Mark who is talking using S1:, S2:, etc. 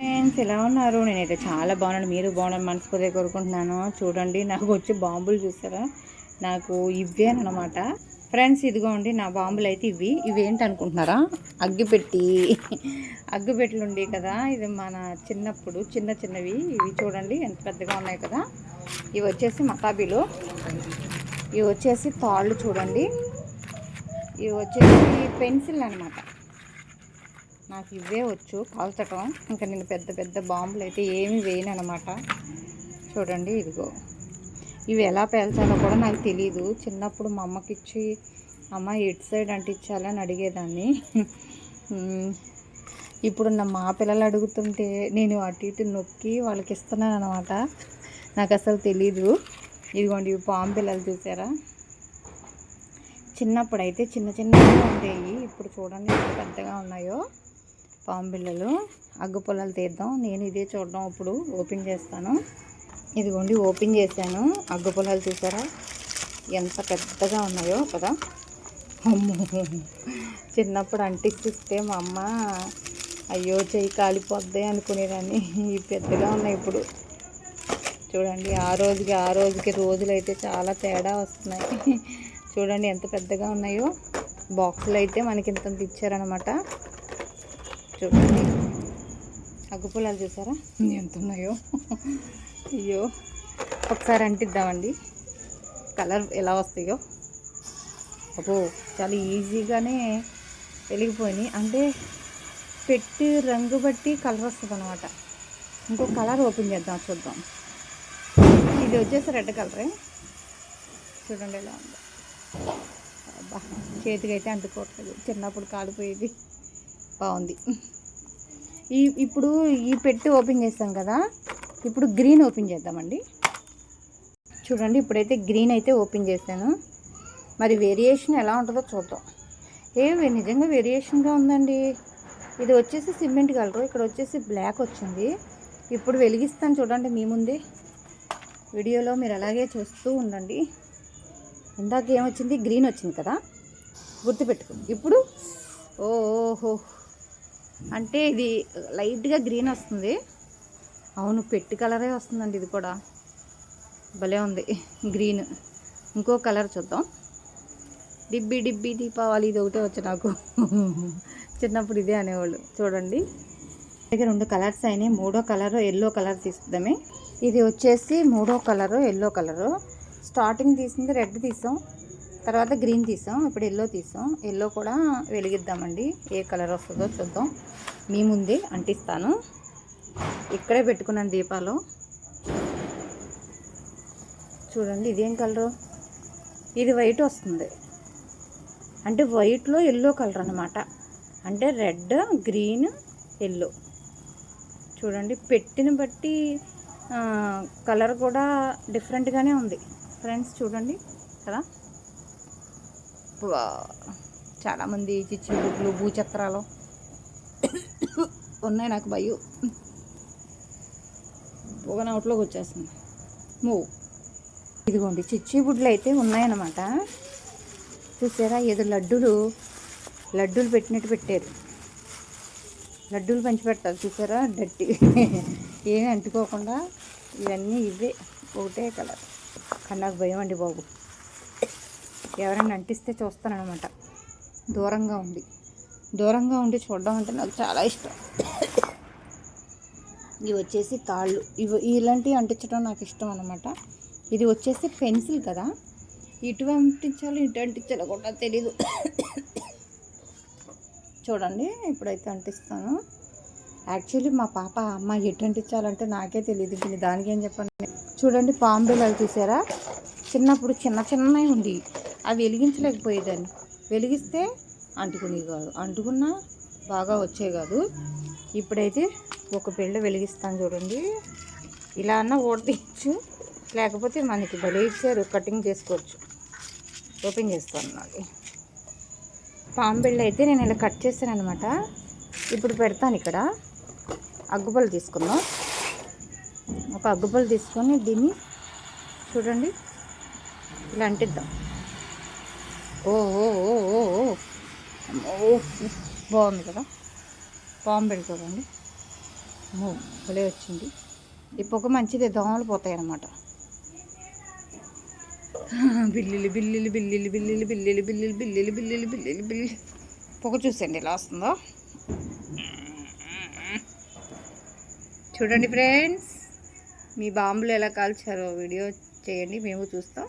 S1: Friends ఎలా ఉన్నారు? నేనైతే చాలా బాగున్నాను. మీరు బాగున్నాను మనస్ఫూర్తిగా కోరుకుంటున్నాను. చూడండి నాకు వచ్చి బాంబులు చూసారా? నాకు ఇవేనమాట ఫ్రెండ్స్ ఇదిగోండి నా బాంబులు అయితే ఇవి. ఇవి ఏంటి అనుకుంటున్నారా? అగ్గిపెట్టి. అగ్గిపెట్టెలు ఉండే కదా ఇది మన చిన్నప్పుడు చిన్న చిన్నవి. ఇవి చూడండి ఎంత పెద్దగా ఉన్నాయి కదా. ఇవి వచ్చేసి మతాబీలు. ఇవి వచ్చేసి తాళ్ళు చూడండి. ఇవి వచ్చేసి పెన్సిల్ అనమాట నాకు ఇవే వచ్చు. కాల్చటం ఇంకా నేను పెద్ద పెద్ద బాంబులు అయితే ఏమి వేయను అనమాట చూడండి ఇదిగో. ఇవి ఎలా పేల్చాలో కూడా నాకు తెలియదు చిన్నప్పుడు మా అమ్మకి ఇచ్చి అమ్మ ఎటు సైడ్ అంటించాలని అడిగేదాన్ని. ఇప్పుడున్న ఇప్పుడు నా మా పిల్లలు అడుగుతుంటే నేను అటు ఇటు నొక్కి వాళ్ళకి ఇస్తున్నాను అనమాట నాకు అసలు తెలీదు. ఇదిగోండి ఇవి పాము పిల్లలు చూసారా? చిన్నప్పుడు అయితే చిన్న చిన్నగా ఉండేవి. ఇప్పుడు చూడండి ఎంత పెద్దగా ఉన్నాయో. పాము బిళ్ళలు అగ్గు పొలాలు తీద్దాం. నేను ఇదే చూడడం ఇప్పుడు ఓపెన్ చేస్తాను. ఇదిగోండి ఓపెన్ చేశాను. అగ్గు పొలాలు చూసారా? ఎంత పెద్దగా ఉన్నాయో కదా. అమ్మో! చిన్నప్పుడు అంటిస్తే మా అమ్మ అయ్యో చెయ్యి కాలిపోద్ది అనుకునేదాన్ని. పెద్దగా ఉన్నాయి ఇప్పుడు. చూడండి ఆ రోజుకి ఆ రోజుకి రోజులు అయితే చాలా తేడా వస్తున్నాయి. చూడండి ఎంత పెద్దగా ఉన్నాయో. బాక్సులు అయితే మనకి ఇంత ఇచ్చారనమాట చూడండి. అగ్గుపులాలు చూసారా? ఎంత ఉన్నాయో అయ్యో. ఒకసారి అంటిద్దామండి. కలర్ ఎలా వస్తాయో. అబ్బో చాలా ఈజీగానే వెలిగిపోయినాయి. అంటే పెట్టి రంగు బట్టి కలర్ వస్తుంది అనమాట ఇంకో కలర్ ఓపెన్ చేద్దాం చూద్దాం. ఇది వచ్చేసి రెడ్ కలరే. చూడండి ఎలా ఉందో. అబ్బా చేతికి అయితే అంటుకోవట్లేదు. చిన్నప్పుడు కాలిపోయేది. బాగుంది. ఈ ఇప్పుడు ఈ పెట్టి ఓపెన్ చేస్తాం కదా ఇప్పుడు గ్రీన్ ఓపెన్ చేద్దామండి. చూడండి ఇప్పుడైతే గ్రీన్ అయితే ఓపెన్ చేశాను. మరి వేరియేషన్ ఎలా ఉంటుందో చూద్దాం. ఏ నిజంగా వేరియేషన్గా ఉందండి. ఇది వచ్చేసి సిమెంట్ కలరు ఇక్కడ వచ్చేసి బ్లాక్ వచ్చింది. ఇప్పుడు వెలిగిస్తాను చూడండి మీ ముందే. వీడియోలో మీరు అలాగే చూస్తూ ఉండండి. ఇందాక ఏమొచ్చింది? గ్రీన్ వచ్చింది కదా. గుర్తుపెట్టుకో. ఇప్పుడు ఓహో అంటే ఇది లైట్గా గ్రీన్ వస్తుంది. అవును పెట్టి కలరే వస్తుందండి ఇది కూడా. భలే ఉంది. గ్రీన్. ఇంకో కలర్ చూద్దాం. డిబ్బి డిబ్బి దీపావళి ఇది ఒకటే వచ్చి నాకు. చిన్నప్పుడు ఇదే అనేవాళ్ళు. చూడండి. దగ్గర రెండు కలర్స్ అయినాయి. మూడో కలర్ ఎల్లో కలర్ తీసుకుందామే. ఇది వచ్చేసి మూడో కలరు ఎల్లో కలరు. స్టార్టింగ్ తీసింది రెడ్ తీసాం. తర్వాత గ్రీన్ తీసాం ఇప్పుడు ఎల్లో తీసాం. ఎల్లో కూడా వెలిగిద్దామండి. ఏ కలర్ వస్తుందో చూద్దాం. మీ ముందే అంటిస్తాను. ఇక్కడే పెట్టుకున్నాను దీపాలు. చూడండి ఇదేం కలరు? ఇది వైట్ వస్తుంది. అంటే వైట్లో ఎల్లో కలర్ అనమాట అంటే రెడ్ గ్రీన్ ఎల్లో. చూడండి పెట్టిన బట్టి కలర్ కూడా డిఫరెంట్గానే ఉంది. ఫ్రెండ్స్ చూడండి కదా. చాలామంది చిచ్చి బుట్లు భూచక్రాలు ఉన్నాయి నాకు భయం. పొగన అవుట్లోకి వచ్చేస్తుంది. మూవ్ ఇదిగోండి చిచ్చి బుడ్లు అయితే ఉన్నాయన్నమాట. చూసారా ఏదో లడ్డూలు లడ్డూలు పెట్టినట్టు పెట్టారు. లడ్డూలు పంచి పెడతారు చూసారా? డట్టి ఏమి అంటుకోకుండా ఇవన్నీ ఇవే. ఒకటే కలర్. కానీ నాకు భయం అండి బాబు. ఎవరైనా అంటిస్తే చూస్తానన్నమాట. దూరంగా ఉండి. దూరంగా ఉండి చూడడం అంటే నాకు చాలా ఇష్టం. ఇవి వచ్చేసి తాళ్ళు. ఇవి ఇలాంటివి అంటించడం నాకు ఇష్టం అనమాట ఇది వచ్చేసి పెన్సిల్ కదా. ఇటు అంటించాలో ఇటు అంటించాలో కూడా తెలీదు. చూడండి ఇప్పుడైతే అంటిస్తాను. యాక్చువల్లీ మా పాప అమ్మ ఎటు అంటించాలంటే నాకే తెలియదు దీన్ని దానికి ఏం చెప్పండి చూడండి పాంబేలు చూసారా? చిన్నప్పుడు చిన్న చిన్నవి ఉంది అవి వెలిగించలేకపోయేదాన్ని. వెలిగిస్తే అంటుకునేవి కాదు. అంటుకున్నా బాగా వచ్చేవి కాదు. ఇప్పుడైతే ఒక పెళ్ళి వెలిగిస్తాను చూడండి. ఇలా అన్న ఓడతీయచ్చు లేకపోతే మనకి భలే ఇచ్చారు. కటింగ్ చేసుకోవచ్చు. ఓపెన్ చేస్తాను నాది. పాంబిళ్ళ అయితే నేను ఇలా కట్ చేశాను అనమాట ఇప్పుడు పెడతాను ఇక్కడ. అగ్గుపళ్ళు తీసుకుందాం. ఒక అగ్గుపళ్ళు తీసుకొని దీన్ని చూడండి. ఇలా అంటిద్దాం. ఓ ఓ ఓ ఓ ఓ బాగుంది కదా? పాంబిళ్ళ చూడండి అమ్మో, భలే వచ్చింది. ఈ పొగ మంచిది దోమలు పోతాయి అన్నమాట బిల్లిలు బిల్లిలు బిల్లిలు బిల్లిలు బిల్లిలు బిల్లిలు బిల్లిలు బిల్లిలు బిల్లిలు బిల్లిలు. పొగ చూసండి ఎలా వస్తుందో. చూడండి ఫ్రెండ్స్ మీ బాంబులు ఎలా కాల్చారో వీడియో చేయండి మేము చూస్తాం.